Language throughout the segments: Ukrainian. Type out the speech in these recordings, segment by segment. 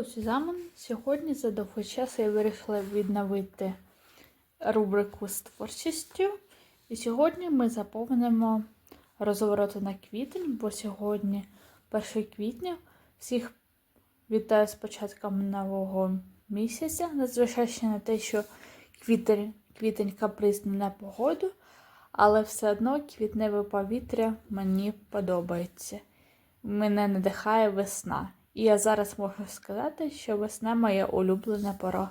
Hello, Сюзамон. Сьогодні за довгий час я вирішила відновити рубрику з творчістю. І сьогодні ми заповнимо розвороти на квітень, бо сьогодні 1 квітня. Всіх вітаю з початком нового місяця, незважаючи на те, що квітень, квітень капризний на погоду, але все одно квітневе повітря мені подобається. Мене надихає весна. І я зараз можу сказати, що весна моя улюблена пора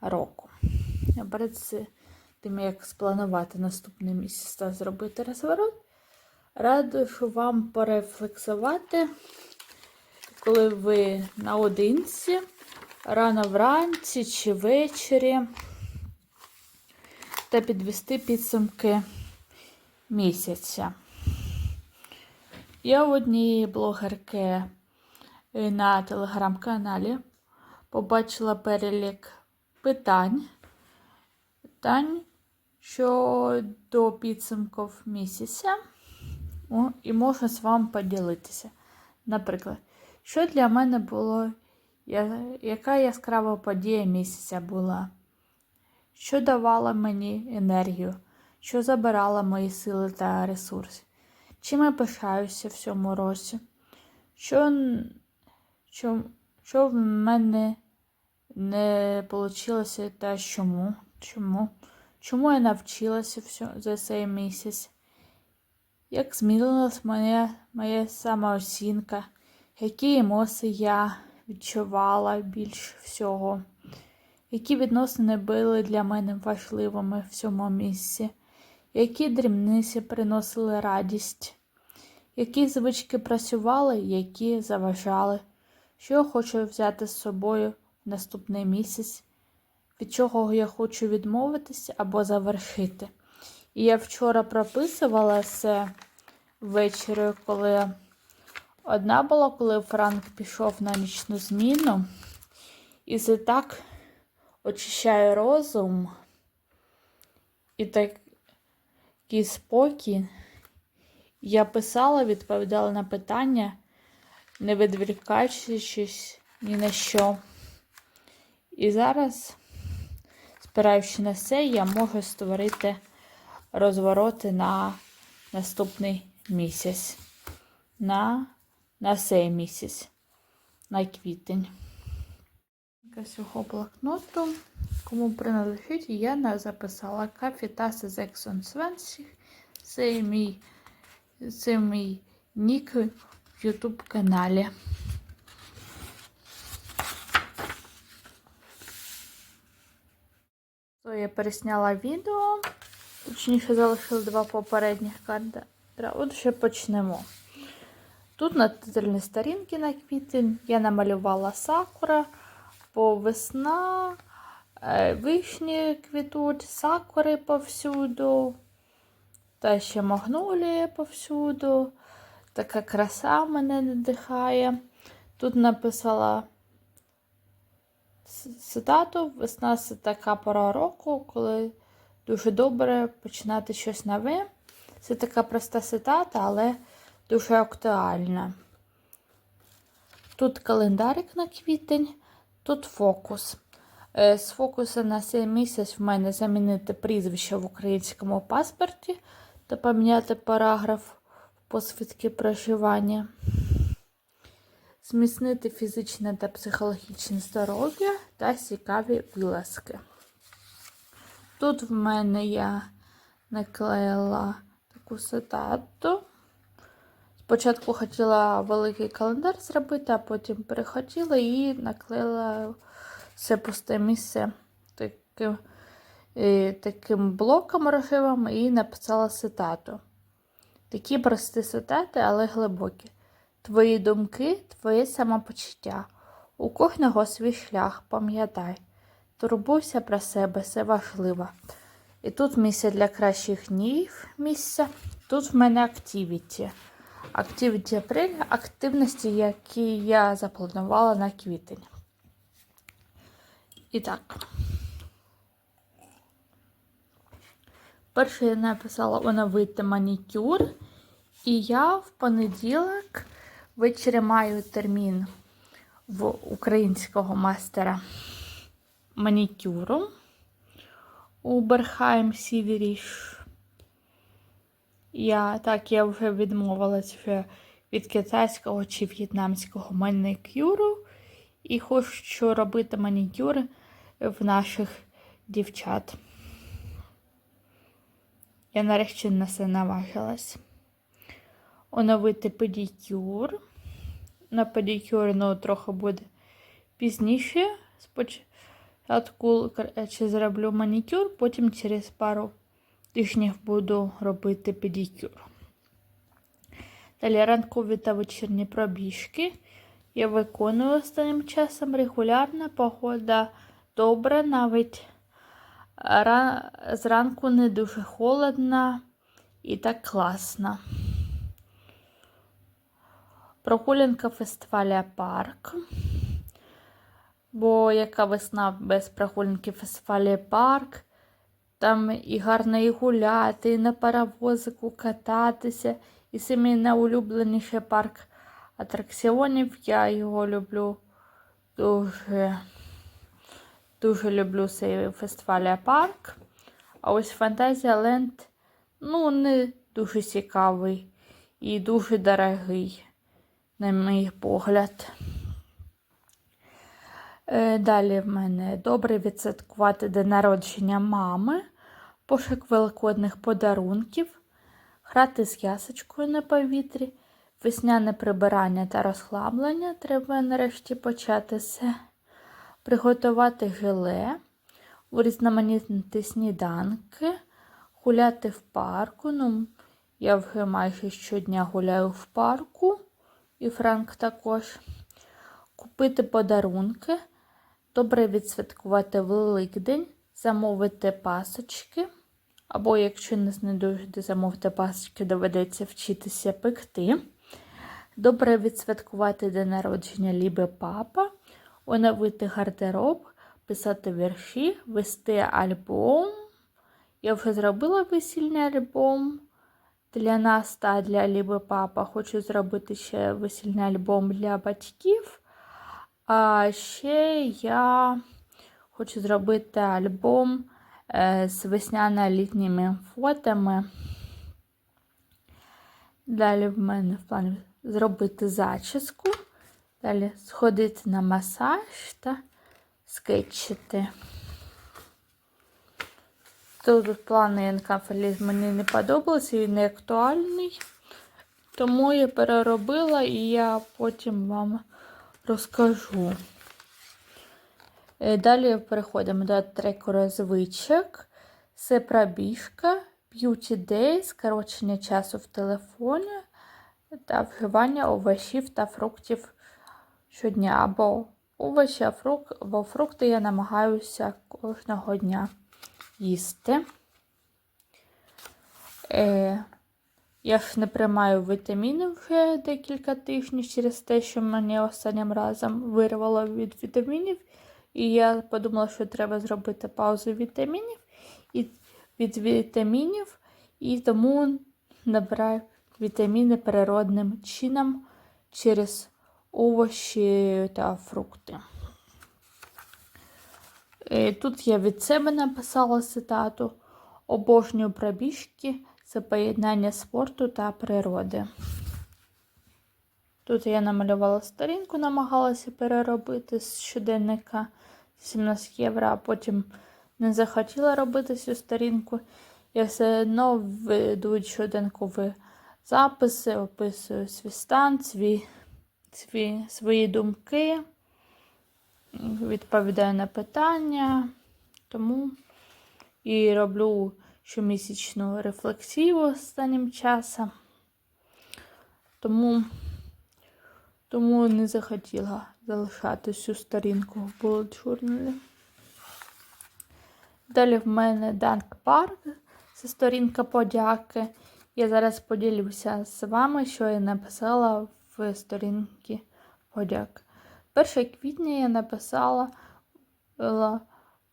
року. Перед тим, як спланувати наступний місяць та зробити розворот, раджу вам порефлексувати, коли ви наодинці, рано вранці чи ввечері, та підвести підсумки місяця. Я у однієї блогерки на телеграм-каналі побачила перелік питань, питань щодо підсумків місяця. О, і можу з вами поділитися. Наприклад, що для мене було, яка яскрава подія місяця була? Що давала мені енергію, що забирала мої сили та ресурси? Чим я пишаюся в цьому році? Що, що, в мене не вийшло та чому? Чому? Чому я навчилася всьо- за цей місяць? Як змінилась моя, моя самооцінка? Які емоції я відчувала більш всього? Які відносини були для мене важливими в цьому місці? Які дрібниці приносили радість? Які звички працювали, які заважали? Що я хочу взяти з собою в наступний місяць? Від чого я хочу відмовитися або завершити? І я вчора прописувала це ввечері, коли одна була, коли Франк пішов на нічну зміну. І це так очищає розум і такий спокій. Я писала, відповідала на питання, не відволікаючись ні на що. І зараз, спираючись на це, я можу створити розвороти на наступний місяць, на, на цей місяць, на квітень. Цього блокноту, кому принадлежить, я записала Кафітаси Зексон Свенсіх. Це мій, це мій нік YouTube каналі. То я пересняла відео. Точніше залишила два попередніх кадра. От ще почнемо. Тут на титульній сторінці на квітень я намалювала сакура, бо весна, е, вишні квітуть, сакури повсюду, та ще магнолії повсюду. Така краса мене надихає. Тут написала цитату: весна це така пора року, коли дуже добре починати щось нове. Це така проста цитата, але дуже актуальна. Тут календарик на квітень, тут фокус. Е, З фокусу на цей місяць в мене замінити прізвище в українському паспорті та поміняти параграф посвідки проживання. Зміцнити фізичне та психологічне здоров'я та цікаві вилазки. Тут в мене я наклеїла таку цитату. Спочатку хотіла великий календар зробити, а потім перехотіла і наклеїла все пусте місце таким, е, таким блоком рожевим і написала цитату. Такі прості цитати, але глибокі. Твої думки, твоє самопочуття. У кожного свій шлях, пам'ятай. Турбуйся про себе, це важливо. І тут місце для кращих днів місце. Тут в мене активіті. Активіті апрель, активності, які я запланувала на квітень. І так. Перше я написала оновити манікюр. І я в понеділок ввечері маю термін в українського мастера манікюру у Берхайм Сіверіш. Я так я вже відмовилась вже від китайського чи в'єтнамського манікюру і хочу робити манікюр в наших дівчат. Я нарешті на це наважилась. Оновити педикюр. На педикюр, ну, трохи буде пізніше. Спочатку чи зроблю манікюр, потім через пару тижнів буду робити педикюр. Далі ранкові та вечірні пробіжки. Я виконую останнім часом регулярно, погода добра, навіть зранку не дуже холодно і так класно. Прогулянка фестиваля парк. Бо яка весна без прогулянки фестивалі парк. Там і гарно і гуляти, і на паровозику кататися. І самі найулюбленіший парк атракціонів. Я його люблю дуже дуже люблю цей фестиваль парк. А ось Фантазія Ленд ну, не дуже цікавий і дуже дорогий, на мій погляд. Е, далі в мене добре відсвяткувати день народження мами, пошук великодних подарунків, грати з ясочкою на повітрі, весняне прибирання та розхламлення. Треба нарешті почати це. Приготувати желе, урізноманітнити сніданки, гуляти в парку. Ну, я вже майже щодня гуляю в парку, і Франк також. Купити подарунки, добре відсвяткувати Великдень, замовити пасочки. Або, якщо не знайдете замовити пасочки, доведеться вчитися пекти. Добре відсвяткувати день народження Ліби Папа, оновити гардероб, писати вірші, вести альбом. Я вже зробила весільний альбом для нас та для Ліби Папа. Хочу зробити ще весільний альбом для батьків. А ще я хочу зробити альбом е, з весняно-літніми фотами. Далі в мене в плані зробити зачіску, далі сходити на масаж та скетчити. Тут плани енкафеліз мені не подобалися, він не актуальний. Тому я переробила і я потім вам розкажу. Е, далі переходимо до треку розвичок. Це пробіжка, Beauty Day, скорочення часу в телефоні та вживання овочів та фруктів щодня. Або овочі, або фрукти я намагаюся кожного дня їсти. Е, Я ж не приймаю вітаміни вже декілька тижнів через те, що мені останнім разом вирвало від вітамінів. І я подумала, що треба зробити паузу вітамінів і від вітамінів, і тому набираю вітаміни природним чином через овочі та фрукти. Е, тут я від себе написала цитату обожнюю пробіжки це поєднання спорту та природи. Тут я намалювала сторінку, намагалася переробити з щоденника 17 євро, а потім не захотіла робити цю сторінку. Я все одно веду щоденкові записи, описую свій стан, свій, свій, свої думки, відповідаю на питання, тому і роблю щомісячну рефлексію останнім часом. Тому тому не захотіла залишати цю сторінку в Bullet Journal. Далі в мене Данк Парк, це сторінка подяки. Я зараз поділюся з вами, що я написала в сторінці подяки. 1 квітня я написала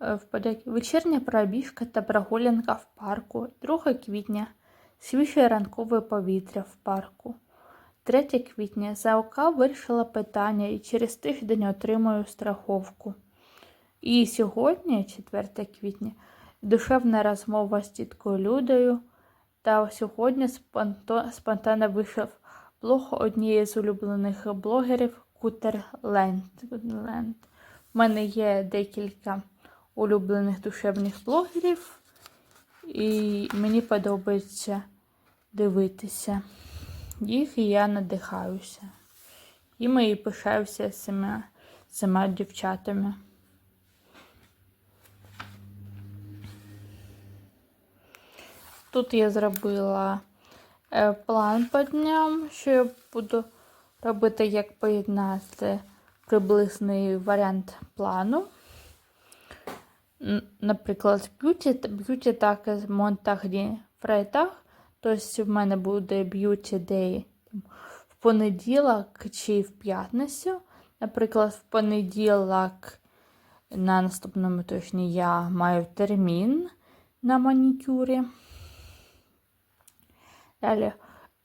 Е, в подяки вечірня пробіжка та прогулянка в парку 2 квітня, свіже ранкове повітря в парку. 3 квітня ЗАОК вирішила питання і через тиждень отримую страховку. І сьогодні, 4 квітня, душевна розмова з тіткою Людою. Та сьогодні спонтанно вийшов блог однієї з улюблених блогерів Кутерленд. Ленд. У мене є декілька улюблених душевних блогерів, і мені подобається дивитися їх, і я надихаюся. І ми і пишаюся з цими дівчатами. Тут я зробила план по дням, що я буду робити, як поєднати приблизний варіант плану. Наприклад, б'юті, б'юті так монтагрі фрейтах. Тобто в мене буде б'юті дей в понеділок чи в п'ятницю. Наприклад, в понеділок на наступному тижні я маю термін на манікюрі. Далі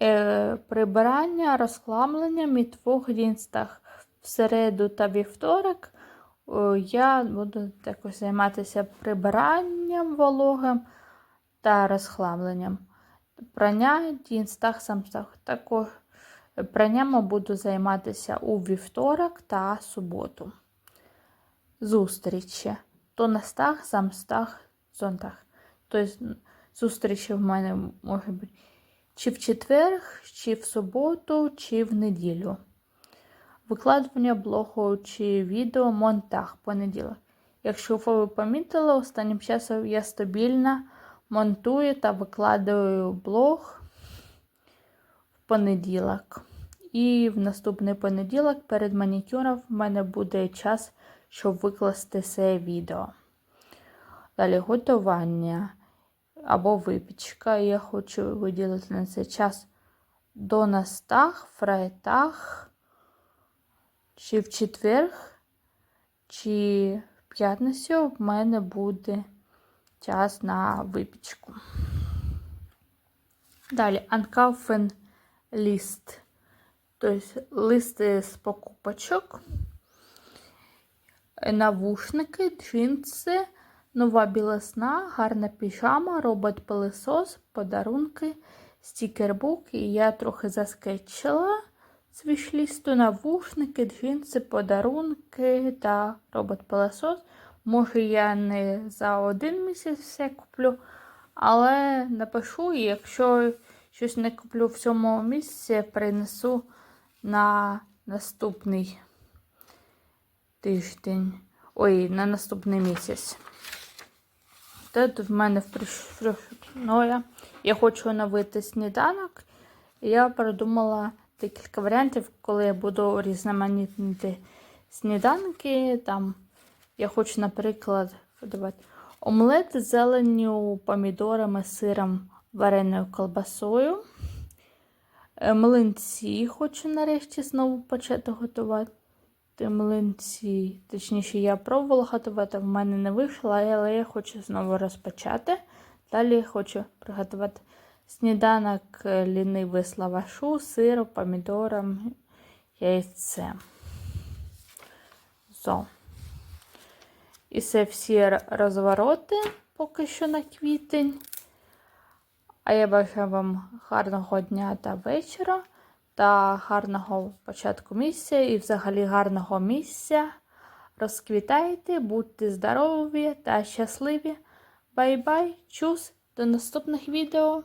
е, прибирання, розхламлення мій двох інстах в середу та вівторок. О, я буду також займатися прибиранням вологим та розхламленням. Прання дінстах самстах. Також пранням буду займатися у вівторок та суботу. Зустрічі. То на стах, самстах, зонтах. Тобто зустрічі в мене може бути чи в четвер, чи в суботу, чи в неділю. Викладування блогу чи відео монтаж понеділок. Якщо ви помітили, останнім часом я стабільно монтую та викладаю блог в понеділок. І в наступний понеділок перед манікюром в мене буде час, щоб викласти це відео. Далі готування або випічка. Я хочу виділити на цей час до настах, фрайтах, чи в четвер, чи в п'ятницю в мене буде час на випічку. Далі Unkaufen лист. Тобто листи з покупочок, навушники, джинси, нова білосна, гарна піжама, робот-пилисос, подарунки, стікербук. І я трохи заскетчила з вішлісту навушники, джинси, подарунки та робот-пилосос. Може, я не за один місяць все куплю, але напишу, і якщо щось не куплю в цьому місяці, принесу на наступний тиждень. Ой, на наступний місяць. Тут в мене в Я хочу оновити сніданок. Я придумала декілька варіантів, коли я буду різноманітнити сніданки. Там я хочу, наприклад, подавати омлет з зеленню, помідорами, сиром, вареною колбасою. Е, Млинці хочу нарешті знову почати готувати. Млинці, точніше, я пробувала готувати, в мене не вийшло, але я хочу знову розпочати. Далі я хочу приготувати сніданок е, лінивий з лавашу, сиром, помідором, яйцем. So. І це всі розвороти поки що на квітень. А я бажаю вам гарного дня та вечора, та гарного початку місця і взагалі гарного місця. Розквітайте, будьте здорові та щасливі. Бай-бай, чус, до наступних відео!